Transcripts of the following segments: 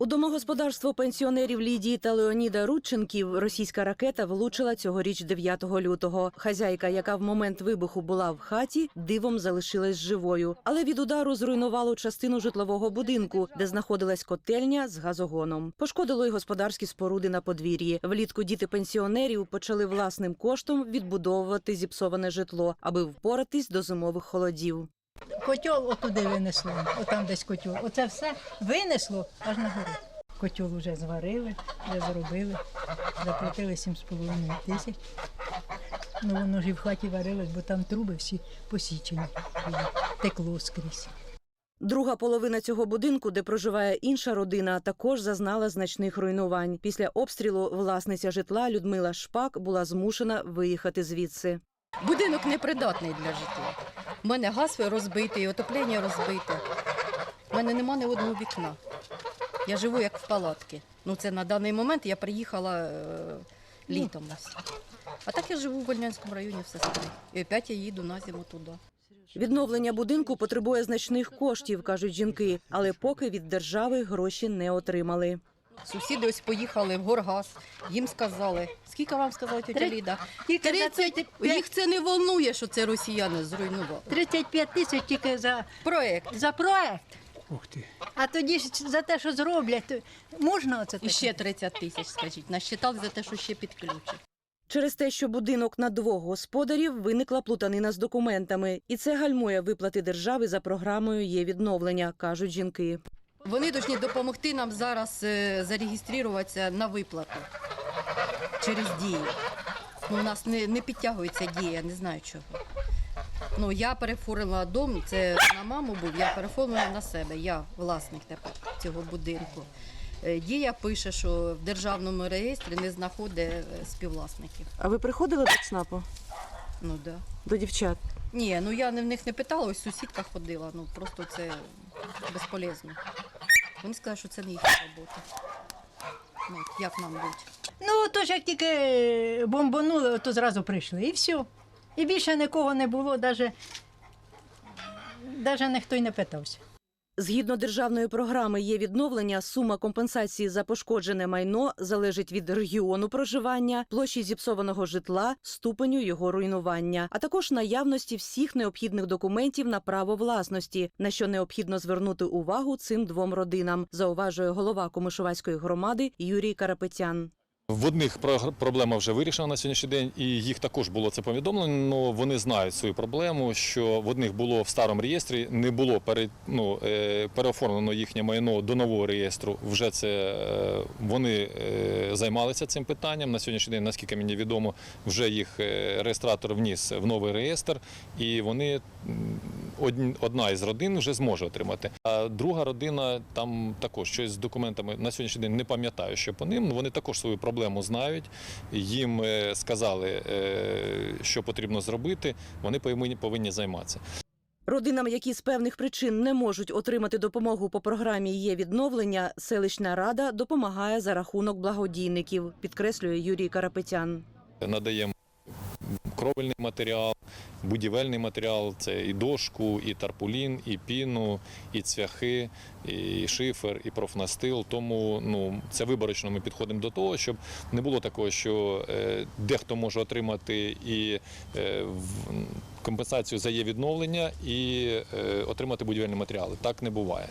У домогосподарство пенсіонерів Лідії та Леоніда Рудченків російська ракета влучила цьогоріч 9 лютого. Хазяйка, яка в момент вибуху була в хаті, дивом залишилась живою, але від удару зруйнувало частину житлового будинку, де знаходилась котельня з газогоном. Пошкодило й господарські споруди на подвір'ї. Влітку діти пенсіонерів почали власним коштом відбудовувати зіпсоване житло, аби впоратись до зимових холодів. Котел отуди винесло, отам десь котел. Оце все винесло аж на гору. Котел вже зварили, вже зробили, заплатили 7,5 тисяч. Ну воно ж і в хаті варилось, бо там труби всі посічені. Текло скрізь. Друга половина цього будинку, де проживає інша родина, також зазнала значних руйнувань. Після обстрілу власниця житла Людмила Шпак була змушена виїхати звідси. Будинок непридатний для житла. У мене газ розбитий, отоплення розбите. У мене нема ні одного вікна. Я живу як в палатці. Ну, це на даний момент я приїхала е, літом. ось. А так я живу в Вольнянському районі в сестри. І опять я їду на зиму туди. Відновлення будинку потребує значних коштів, кажуть жінки, але поки від держави гроші не отримали. Сусіди ось поїхали в Горгаз, їм сказали. Скільки вам сказала тетя Ліда? Тільки за 30. Їх це не волнує, що це росіяни зруйнували. 35 тисяч тільки за, Проект. за проект. Ух ти. А тоді ж за те, що зроблять, то можна оце І таке? ще 30 тисяч, скажіть. Насчитали за те, що ще підключать. Через те, що будинок на двох господарів виникла плутанина з документами, і це гальмує виплати держави за програмою є відновлення, кажуть жінки. Вони повинні допомогти нам зараз е, зареєструватися на виплату через дію. Ну, у нас не, не підтягується дія, не знаю чого. Ну, я переформила дом, це на маму був, я переформила на себе. Я власник тепер цього будинку. Е, Дія пише, що в державному реєстрі не знаходить е, співвласників. А ви приходили до ЦНАПу? Ну да. До дівчат? Ні, ну я в них не питала, ось сусідка ходила, ну просто це безполезно. Вони сказали, що це не їхня робота. От як нам бути? Ну, то ж як тільки бомбанули, то зразу прийшли і все. І більше нікого не було, навіть, навіть ніхто й не питався. Згідно державної програми є відновлення, сума компенсації за пошкоджене майно залежить від регіону проживання, площі зіпсованого житла, ступеню його руйнування, а також наявності всіх необхідних документів на право власності, на що необхідно звернути увагу цим двом родинам, зауважує голова Комишувацької громади Юрій Карапетян. В одних про- проблема вже вирішена на сьогоднішній день, і їх також було це повідомлено. Вони знають свою проблему, що в одних було в старому реєстрі, не було пере, ну, е, переоформлено їхнє майно до нового реєстру. Вже це е, вони е, займалися цим питанням. На сьогоднішній день, наскільки мені відомо, вже їх реєстратор вніс в новий реєстр, і вони одна із родин вже зможе отримати. А друга родина там також щось з документами на сьогоднішній день не пам'ятаю, що по ним. Вони також свою проблему знають. Їм е, сказали, е, що потрібно зробити. Вони повинні займатися. Родинам, які з певних причин не можуть отримати допомогу по програмі є відновлення, селищна рада допомагає за рахунок благодійників, підкреслює Юрій Карапетян. Надаємо кровельний матеріал, будівельний матеріал це і дошку, і тарпулін, і піну, і цвяхи, і шифер, і профнастил. Тому ну, це виборочно ми підходимо до того, щоб не було такого, що е, дехто може отримати і е, компенсацію за є відновлення і е, отримати будівельні матеріали. Так не буває.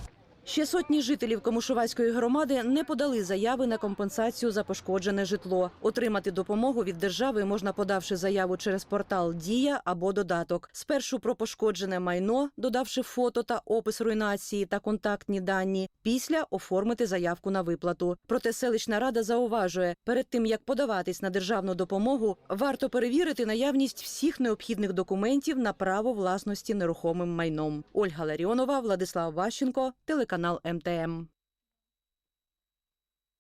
Ще сотні жителів Комушувацької громади не подали заяви на компенсацію за пошкоджене житло. Отримати допомогу від держави можна, подавши заяву через портал Дія або додаток. Спершу про пошкоджене майно, додавши фото та опис руйнації та контактні дані. Після оформити заявку на виплату. Проте селищна рада зауважує, перед тим як подаватись на державну допомогу, варто перевірити наявність всіх необхідних документів на право власності нерухомим майном. Ольга Ларіонова, Владислав Ващенко, телеканал МТМ.